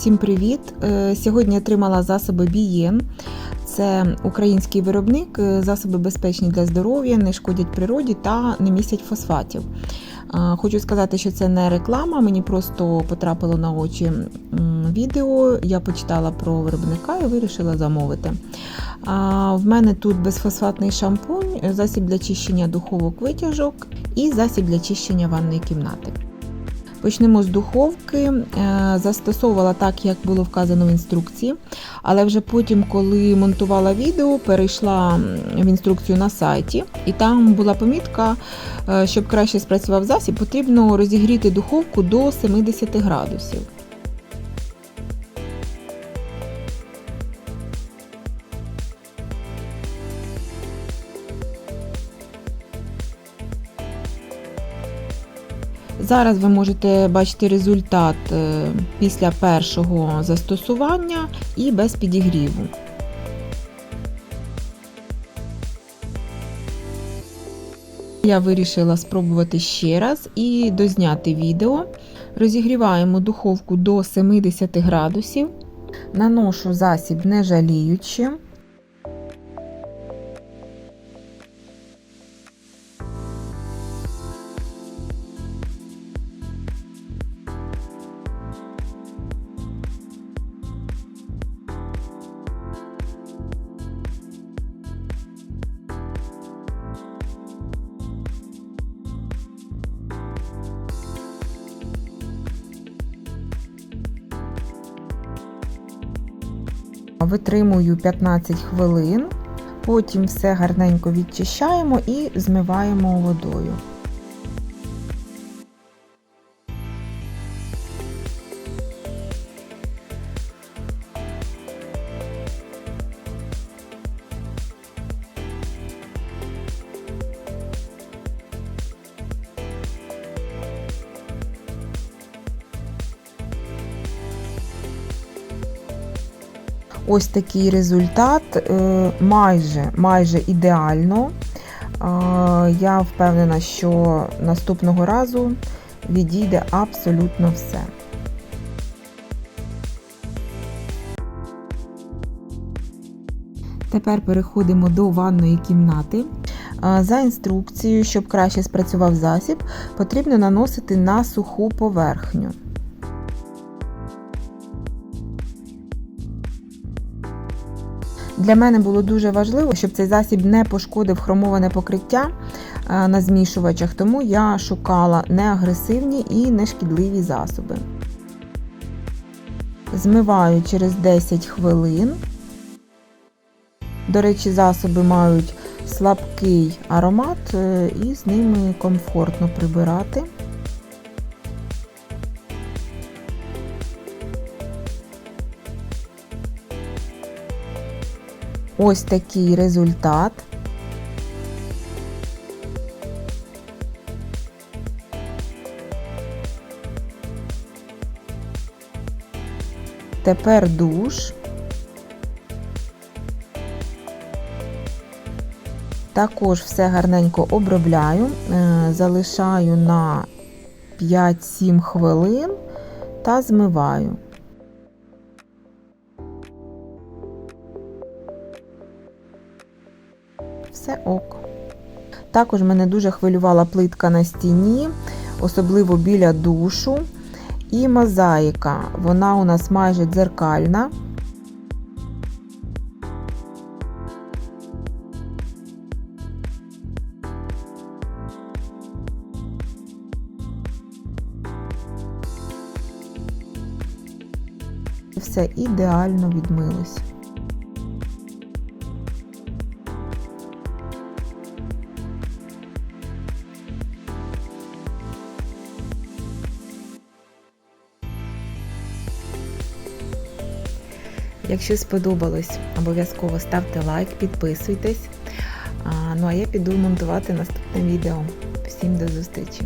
Всім привіт! Е, Сьогодні отримала засоби Бієн. Це український виробник, е, засоби безпечні для здоров'я, не шкодять природі та не містять фосфатів. Е, Хочу сказати, що це не реклама, мені просто потрапило на очі відео. Я почитала про виробника і вирішила замовити. В мене тут безфосфатний шампунь, засіб для чищення духовок витяжок і засіб для чищення ванної кімнати. Почнемо з духовки. Е, Застосовувала так, як було вказано в інструкції, але вже потім, коли монтувала відео, перейшла в інструкцію на сайті, і там була помітка, е, щоб краще спрацював засіб, потрібно розігріти духовку до 70 градусів. Зараз ви можете бачити результат е, після першого застосування і без підігріву. Я вирішила спробувати ще раз і дозняти відео. Розігріваємо духовку до 70 градусів. Наношу засіб не жаліючи. Витримую 15 хвилин, потім все гарненько відчищаємо і змиваємо водою. Ось такий результат, е, майже, майже ідеально. Е, Я впевнена, що наступного разу відійде абсолютно все. Тепер переходимо до ванної кімнати. Е, За інструкцією, щоб краще спрацював засіб, потрібно наносити на суху поверхню. Для мене було дуже важливо, щоб цей засіб не пошкодив хромоване покриття е, на змішувачах, тому я шукала неагресивні і нешкідливі засоби. Змиваю через 10 хвилин. До речі, засоби мають слабкий аромат е, і з ними комфортно прибирати. Ось такий результат. Тепер душ. Також все гарненько обробляю, е, залишаю на 5-7 хвилин та змиваю. Все ок. Також мене дуже хвилювала плитка на стіні, особливо біля душу. І мозаїка. Вона у нас майже дзеркальна. Все ідеально відмилось. Якщо сподобалось, обов'язково ставте лайк, підписуйтесь. Ну а я піду монтувати наступне відео. Всім до зустрічі!